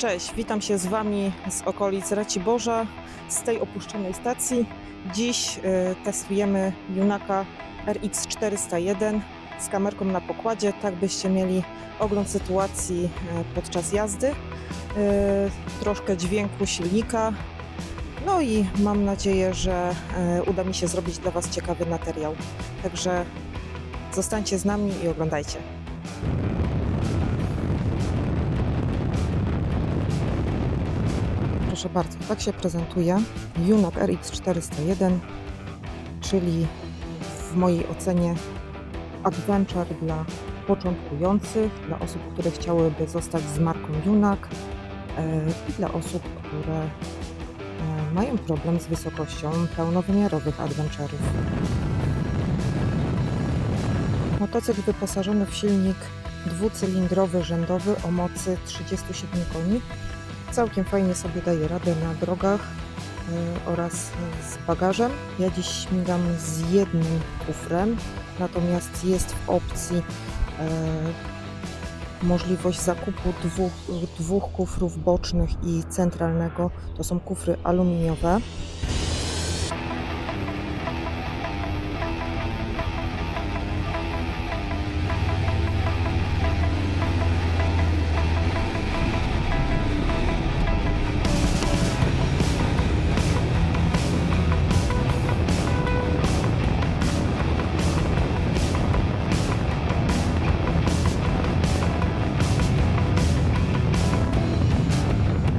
Cześć, witam się z Wami z okolic Raciborza, z tej opuszczonej stacji. Dziś y, testujemy Junaka RX401 z kamerką na pokładzie, tak byście mieli ogląd sytuacji y, podczas jazdy, y, troszkę dźwięku silnika. No i mam nadzieję, że y, uda mi się zrobić dla Was ciekawy materiał. Także zostańcie z nami i oglądajcie. Proszę bardzo, tak się prezentuje Junak RX401, czyli w mojej ocenie adventure dla początkujących, dla osób, które chciałyby zostać z marką Junak e, i dla osób, które e, mają problem z wysokością pełnowymiarowych adventurów. Motocykl wyposażony w silnik dwucylindrowy rzędowy o mocy 37 koni całkiem fajnie sobie daje radę na drogach y, oraz z bagażem. Ja dziś śmigam z jednym kufrem, natomiast jest w opcji y, możliwość zakupu dwóch, dwóch kufrów bocznych i centralnego. To są kufry aluminiowe.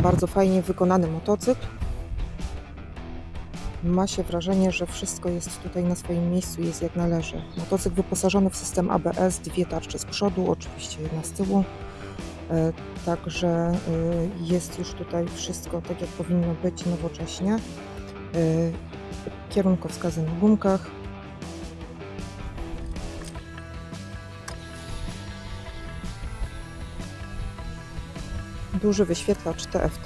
Bardzo fajnie wykonany motocykl. Ma się wrażenie, że wszystko jest tutaj na swoim miejscu, jest jak należy. Motocykl wyposażony w system ABS, dwie tarcze z przodu, oczywiście jedna z tyłu. E, Także e, jest już tutaj wszystko tak, jak powinno być nowocześnie. E, Kierunkowskazy na gumkach. Duży wyświetlacz TFT.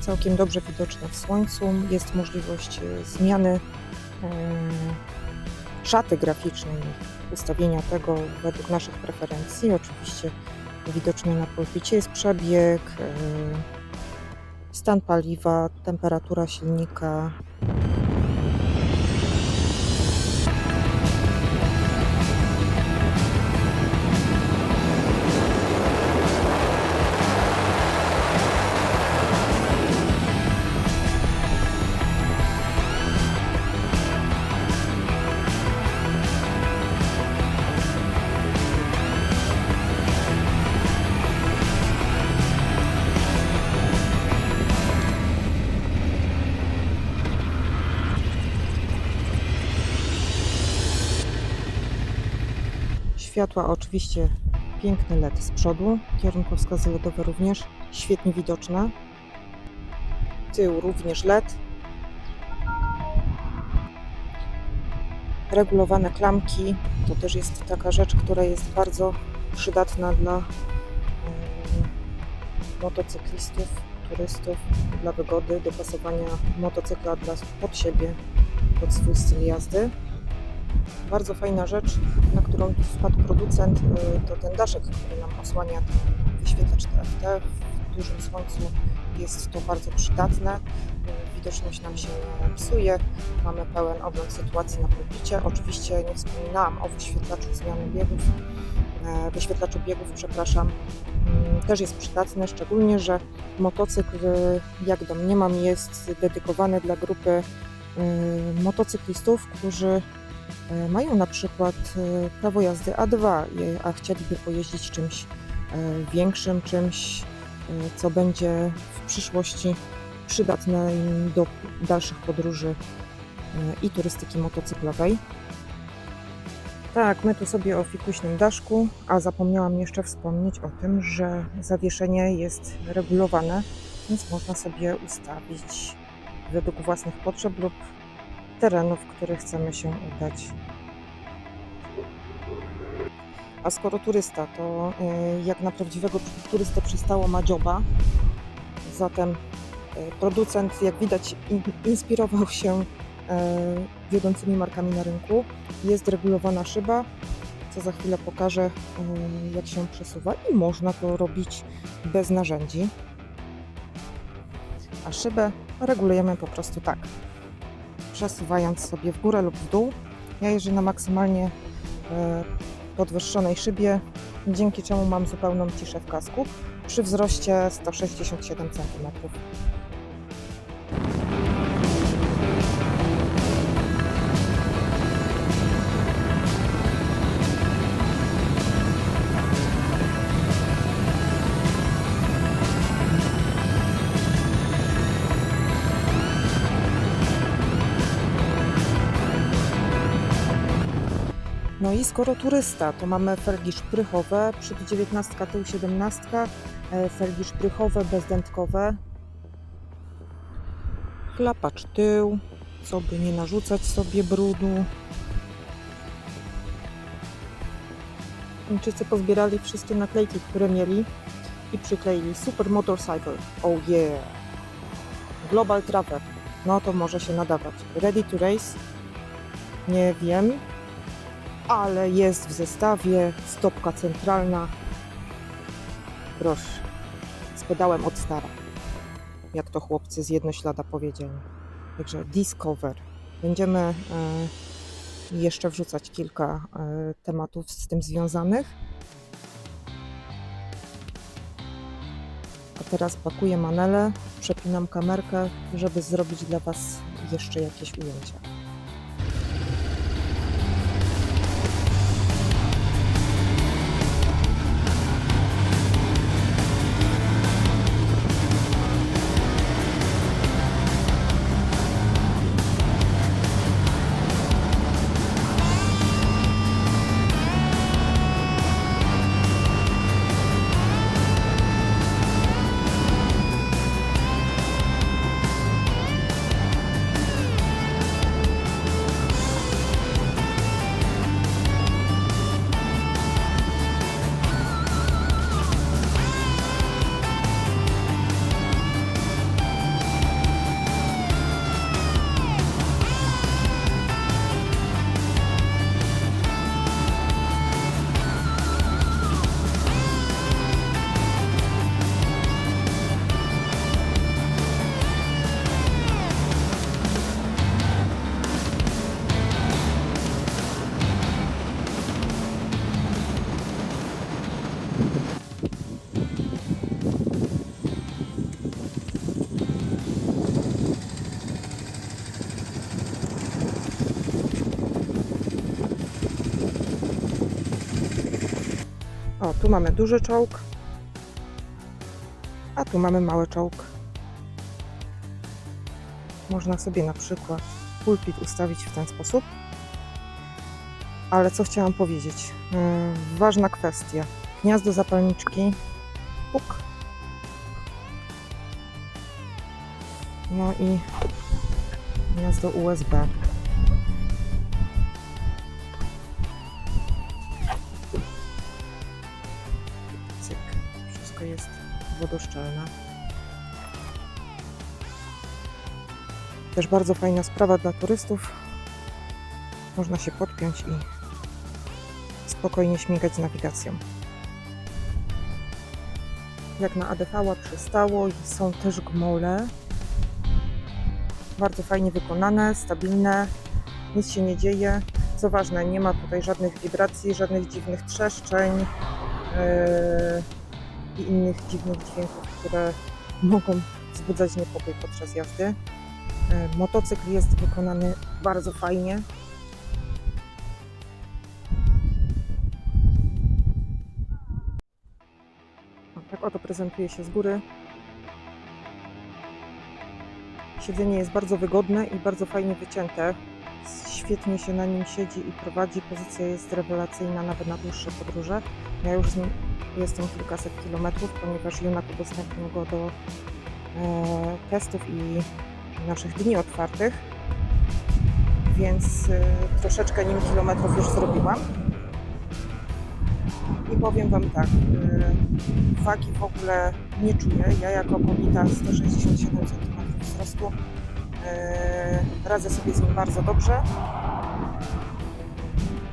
Całkiem dobrze widoczny w słońcu. Jest możliwość e, zmiany szaty graficznej, ustawienia tego według naszych preferencji. Oczywiście widocznie na pulpicie jest przebieg, e, stan paliwa, temperatura silnika, Światła oczywiście piękny LED z przodu, kierunkowskazy LEDowe również świetnie widoczne. Tył również LED. Regulowane klamki to też jest taka rzecz, która jest bardzo przydatna dla motocyklistów, turystów, dla wygody, dopasowania motocykla dla, pod siebie, pod swój styl jazdy. Bardzo fajna rzecz, na którą wpadł producent, y, to ten daszek, który nam osłania ten wyświetlacz TFT. W dużym słońcu jest to bardzo przydatne. Y, Widoczność nam się psuje. Mamy pełen ogląd sytuacji na pulpicie. Oczywiście nie wspominałam o wyświetlaczu zmiany biegów. e, Wyświetlaczu biegów, przepraszam, mm, też jest przydatny, szczególnie, że motocykl, y, jak domniemam, jest dedykowany dla grupy y, motocyklistów, którzy mają na przykład e, prawo jazdy A2, je- a chcieliby pojeździć czymś e, większym, czymś, e, co będzie w przyszłości przydatne im do dalszych podróży e, i turystyki motocyklowej. Tak, my tu sobie o fikuśnym daszku, a zapomniałam jeszcze wspomnieć o tym, że zawieszenie jest regulowane, więc można sobie ustawić według własnych potrzeb lub terenu, w który chcemy się udać. A skoro turysta, to y, jak na prawdziwego turystę przystało ma dzioba. Zatem y, producent, jak widać, in- inspirował się y, wiodącymi markami na rynku. Jest regulowana szyba, co za chwilę pokażę, jak się przesuwa i można to robić bez narzędzi. A szybę regulujemy po prostu tak, przesuwając sobie w górę lub w dół. Ja jeżdżę na maksymalnie e, podwyższonej szybie, dzięki czemu mam zupełną ciszę w kasku przy wzroście 167 cm. I skoro turysta, to mamy felgi szprychowe, przód 19, tył 17, e, felgi szprychowe, bezdętkowe, chlapacz tył, co by nie narzucać sobie brudu. Chińczycy pozbierali wszystkie naklejki, które mieli i przykleili. Super Motorcycle, oh yeah, Global Travel, no to może się nadawać, Ready to Race, nie wiem, ale jest w zestawie stopka centralna. Proszę, z pedałem od stara. Jak to chłopcy z jednoślada powiedzieli. Także Discover. Będziemy e, jeszcze wrzucać kilka e, tematów z tym związanych. A teraz pakuję manele, przepinam kamerkę, żeby zrobić dla Was jeszcze jakieś ujęcia. O, tu mamy duży czołg, a tu mamy mały czołg. Można sobie na przykład pulpit ustawić w ten sposób. Ale co chciałam powiedzieć? Yy, ważna kwestia. Gniazdo zapalniczki. Puk. No i gniazdo USB. Jest wodoszczelne. Też bardzo fajna sprawa dla turystów. Można się podpiąć i spokojnie śmigać z nawigacją. Jak na ADV przystało, są też gmole. Bardzo fajnie wykonane, stabilne, nic się nie dzieje. Co ważne, nie ma tutaj żadnych wibracji, żadnych dziwnych trzeszczeń yy, i innych dziwnych dźwięków, które mogą wzbudzać niepokój podczas jazdy. Yy, Motocykl jest wykonany bardzo fajnie. Tak oto prezentuje się z góry. Siedzenie jest bardzo wygodne i bardzo fajnie wycięte. Świetnie się na nim siedzi i prowadzi. Pozycja jest rewelacyjna nawet na dłuższe podróże. Ja już z nim jestem kilkaset kilometrów, ponieważ Junak udostępnił go do e, testów i naszych dni otwartych. Więc e, troszeczkę nim kilometrów już zrobiłam. I powiem Wam tak, e, wagi w ogóle nie czuję. Ja jako kobieta 167 cm wzrostu radzę sobie z nim bardzo dobrze.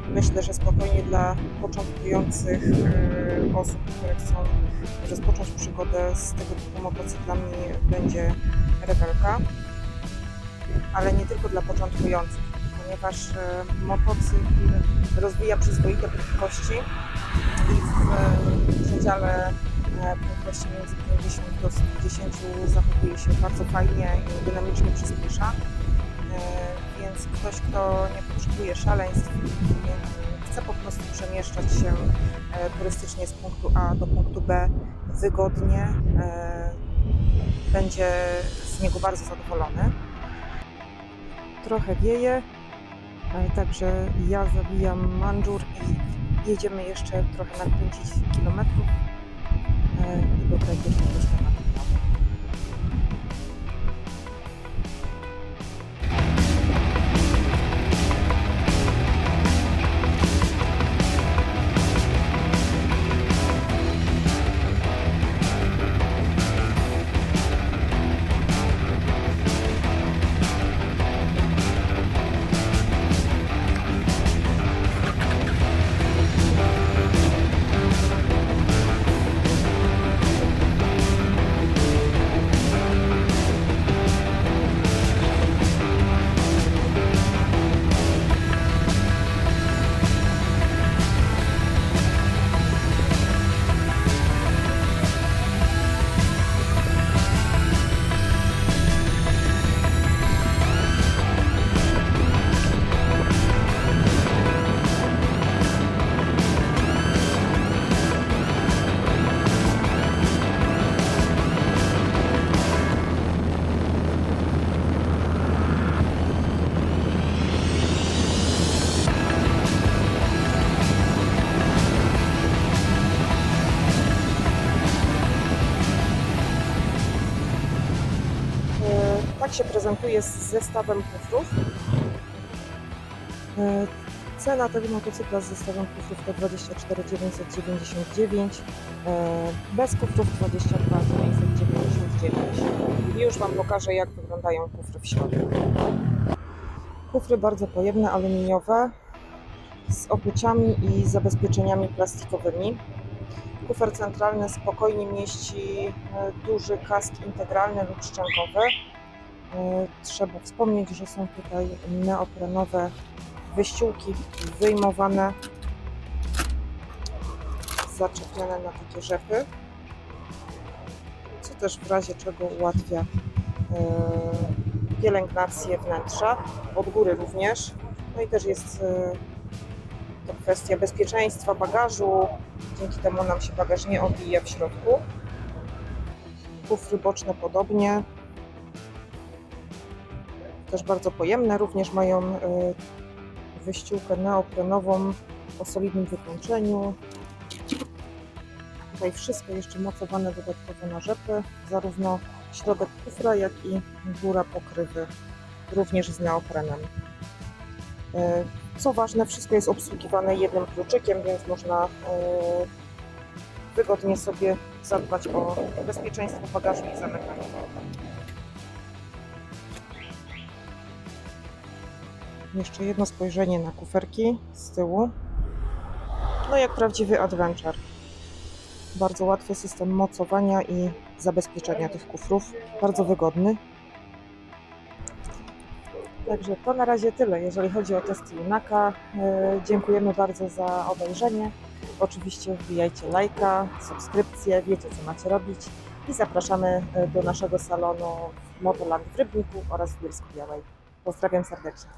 Myślę, że spokojnie dla początkujących e, osób, które chcą rozpocząć przygodę z tego typu motocyklami będzie rewelka. Ale nie tylko dla początkujących, ponieważ e, motocykl rozwija przyzwoite prędkości i w e, przedziale prędkości między 50 do 110 zachowuje się bardzo fajnie i dynamicznie przyspiesza. Więc ktoś, kto nie potrzebuje szaleństw i chce po prostu przemieszczać się e, turystycznie z punktu A do punktu B wygodnie, e, będzie z niego bardzo zadowolony. Trochę wieje, e, także ja zawijam mandżur i jedziemy jeszcze trochę nakręcić kilometrów e, i do tego myślę Tak się prezentuje z zestawem kufrów. E, Cena tego motocykla z zestawem kufrów to 24 999, e, bez kufrów 22 999. I już Wam pokażę, jak wyglądają kufry w środku. Kufry bardzo pojemne, aluminiowe, z obyciami i zabezpieczeniami plastikowymi. Kufer centralny spokojnie mieści e, duży kask integralny lub szczękowy. E, Trzeba wspomnieć, że są tutaj neoprenowe wyściółki wyjmowane, zaczepione na takie rzepy, co też w razie czego ułatwia e, pielęgnację wnętrza, od góry również. No i też jest e, to kwestia bezpieczeństwa bagażu, dzięki temu nam się bagaż nie obija w środku. Kufry boczne podobnie. Też bardzo pojemne, również mają e, wyściółkę neoprenową o solidnym wykończeniu. Tutaj wszystko jeszcze mocowane dodatkowo na rzepy, zarówno środek kufra, jak i góra pokrywy, również z neoprenem. E, Co ważne, wszystko jest obsługiwane jednym kluczykiem, więc można e, wygodnie sobie zadbać o bezpieczeństwo bagażu i. Jeszcze jedno spojrzenie na kuferki z tyłu. No jak prawdziwy adventure. Bardzo łatwy system mocowania i zabezpieczenia tych kufrów. Bardzo wygodny. Także to na razie tyle, jeżeli chodzi o testy Junaka. E, Dziękujemy bardzo za obejrzenie. Oczywiście wbijajcie lajka, subskrypcję, wiecie co macie robić i zapraszamy e, do naszego salonu w Motoland w Rybniku oraz w Bielsku Białej. Pozdrawiam serdecznie.